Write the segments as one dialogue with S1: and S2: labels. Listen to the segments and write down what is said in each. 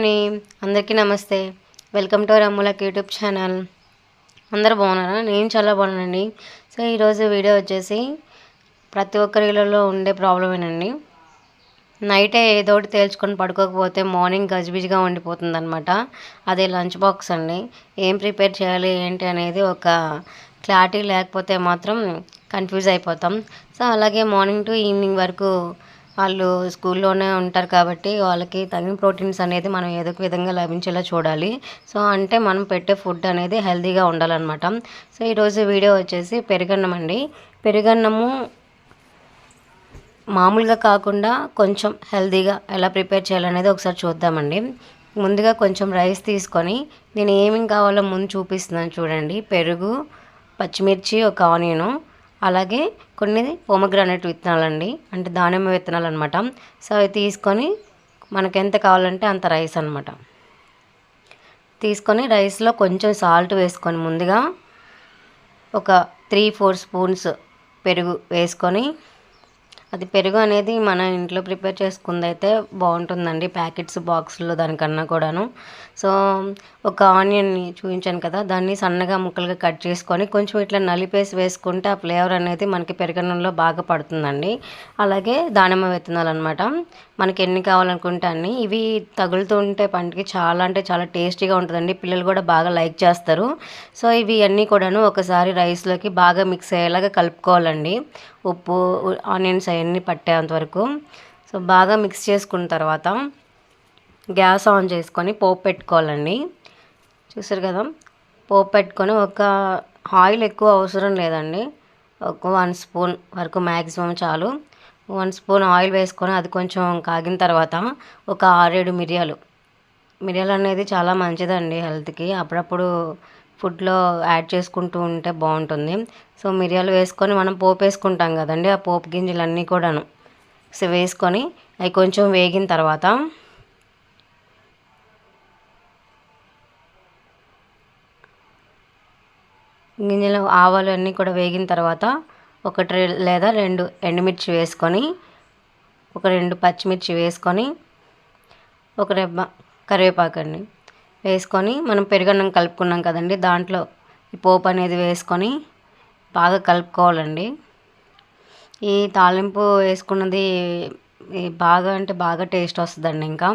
S1: అండి. అందరికీ నమస్తే. వెల్కమ్ టు రమ్ములకి యూట్యూబ్ ఛానల్. అందరు బాగున్నారా? నేను చాలా బాగున్నానండి. సో ఈరోజు వీడియో వచ్చేసి ప్రతి ఒక్కరిలో ఉండే ప్రాబ్లమేనండి నైటే ఏదో ఒకటి తేల్చుకొని పడుకోకపోతే మార్నింగ్ గజిబిజిగా ఉండిపోతుంది అనమాట అదే లంచ్ బాక్స్ అండి. ఏం ప్రిపేర్ చేయాలి ఏంటి అనేది ఒక క్లారిటీ లేకపోతే మాత్రం కన్ఫ్యూజ్ అయిపోతాం. సో అలాగే మార్నింగ్ టు ఈవినింగ్ వరకు వాళ్ళు స్కూల్లోనే ఉంటారు కాబట్టి వాళ్ళకి తగిన ప్రోటీన్స్ అనేది మనం ఏదో ఒక విధంగా లభించేలా చూడాలి. సో అంటే మనం పెట్టే ఫుడ్ అనేది హెల్తీగా ఉండాలన్నమాట. సో ఈరోజు వీడియో వచ్చేసి పెరుగన్నం అండి. పెరుగన్నము మామూలుగా కాకుండా కొంచెం హెల్తీగా ఎలా ప్రిపేర్ చేయాలనేది ఒకసారి చూద్దామండి. ముందుగా కొంచెం రైస్ తీసుకొని నేను ఏమేమి కావాలో ముందు చూపిస్తున్నాను చూడండి. పెరుగు పచ్చిమిర్చి ఒక ఆనియను అలాగే కొన్ని పోమగ్రానైట్ విత్తనాలండి. అంటే దానిమ్మ విత్తనాలు అనమాట సో అవి తీసుకొని మనకు ఎంత కావాలంటే అంత రైస్ అనమాట తీసుకొని రైస్లో కొంచెం సాల్ట్ వేసుకొని ముందుగా ఒక త్రీ ఫోర్ స్పూన్స్ పెరుగు వేసుకొని అది పెరుగు అనేది మన ఇంట్లో ప్రిపేర్ చేసుకుంది అయితే బాగుంటుందండి. ప్యాకెట్స్ బాక్స్లో దానికన్నా కూడాను. సో ఒక ఆనియన్ని చూపించాను కదా దాన్ని సన్నగా ముక్కలుగా కట్ చేసుకొని కొంచెం ఇట్లా నలిపేసి వేసుకుంటే ఆ ఫ్లేవర్ అనేది మనకి పెరుగన్నంలో బాగా పడుతుందండి. అలాగే దానిమ్మ విత్తనాలు అనమాట మనకి ఎన్ని కావాలనుకుంటే అన్ని. ఇవి తగులుతూ ఉంటే పంటకి చాలా అంటే చాలా టేస్టీగా ఉంటుందండి. పిల్లలు కూడా బాగా లైక్ చేస్తారు. సో ఇవి అన్నీ కూడాను ఒకసారి రైస్లోకి బాగా మిక్స్ అయ్యేలాగా కలుపుకోవాలండి. ఉప్పు ఆనియన్స్ అవన్నీ పట్టేంత వరకు. సో బాగా మిక్స్ చేసుకున్న తర్వాత గ్యాస్ ఆన్ చేసుకొని పోపు పెట్టుకోవాలండి. చూసారు కదా? పోపు పెట్టుకొని ఒక ఆయిల్ ఎక్కువ అవసరం లేదండి. ఒక వన్ స్పూన్ వరకు మ్యాక్సిమం చాలు. వన్ స్పూన్ ఆయిల్ వేసుకొని అది కొంచెం కాగిన తర్వాత ఒక ఆరేడు మిరియాలు. మిరియాలు అనేది చాలా మంచిదండి హెల్త్కి. అప్పుడప్పుడు ఫుడ్లో యాడ్ చేసుకుంటూ ఉంటే బాగుంటుంది. సో మిరియాలు వేసుకొని మనం పోపు వేసుకుంటాం కదండి ఆ పోపు గింజలన్నీ కూడాను. సో వేసుకొని అవి కొంచెం వేగిన తర్వాత గింజలు ఆవాలు అన్నీ కూడా వేగిన తర్వాత ఒకటి లేదా రెండు ఎండుమిర్చి వేసుకొని ఒక రెండు పచ్చిమిర్చి వేసుకొని ఒక రెబ్బ కరివేపాకండి. వేసుకొని మనం పెరుగన్నం కలుపుకున్నాం కదండి. దాంట్లో ఈ పోపు అనేది వేసుకొని బాగా కలుపుకోవాలండి. ఈ తాలింపు వేసుకున్నది బాగా అంటే బాగా టేస్ట్ వస్తుందండి ఇంకా.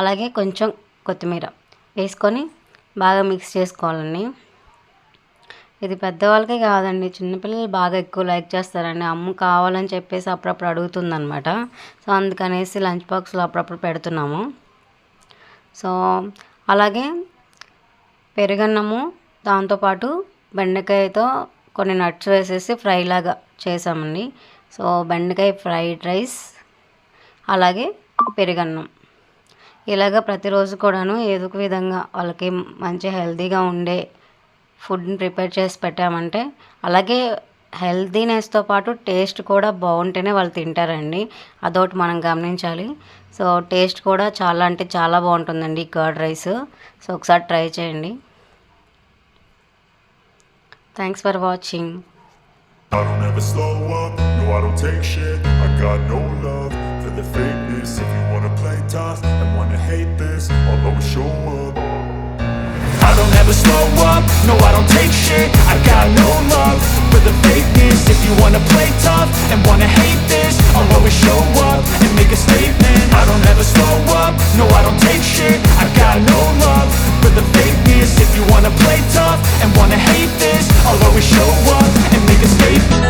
S1: అలాగే కొంచెం కొత్తిమీర వేసుకొని బాగా మిక్స్ చేసుకోవాలండి. ఇది పెద్దవాళ్ళకే కాదండి చిన్నపిల్లలు బాగా ఎక్కువ లైక్ చేస్తారండి. అమ్మ కావాలని చెప్పేసి అప్పుడప్పుడు అడుగుతుందనమాట సో అందుకనేసి లంచ్ బాక్స్లో అప్పుడప్పుడు పెడుతున్నాము. సో అలాగే పెరుగన్నము దాంతోపాటు బెండకాయతో కొన్ని నట్స్ వేసేసి ఫ్రైలాగా చేసామండి. సో బెండకాయ ఫ్రైడ్ రైస్ అలాగే పెరుగన్నం. ఇలాగ ప్రతిరోజు కూడాను ఏదో ఒక విధంగా వాళ్ళకి మంచి హెల్తీగా ఉండే ఫుడ్ని ప్రిపేర్ చేసి పెట్టామంటే అలాగే హెల్తీనెస్తో పాటు టేస్ట్ కూడా బాగుంటేనే వాళ్ళు తింటారండి అదొకటి మనం గమనించాలి సో టేస్ట్ కూడా చాలా అంటే చాలా బాగుంటుందండి కర్డ్ రైస్ సో ఒకసారి ట్రై చేయండి thanks for watching
S2: I don't ever slow up, no I don't take shit I got no love for the fakeness If you wanna play tough and wanna hate this I'll always show up I don't ever slow up, no I don't take shit I got no love the fakeness If you wanna play tough and wanna hate this I'll always show up and make a statement. I don't ever slow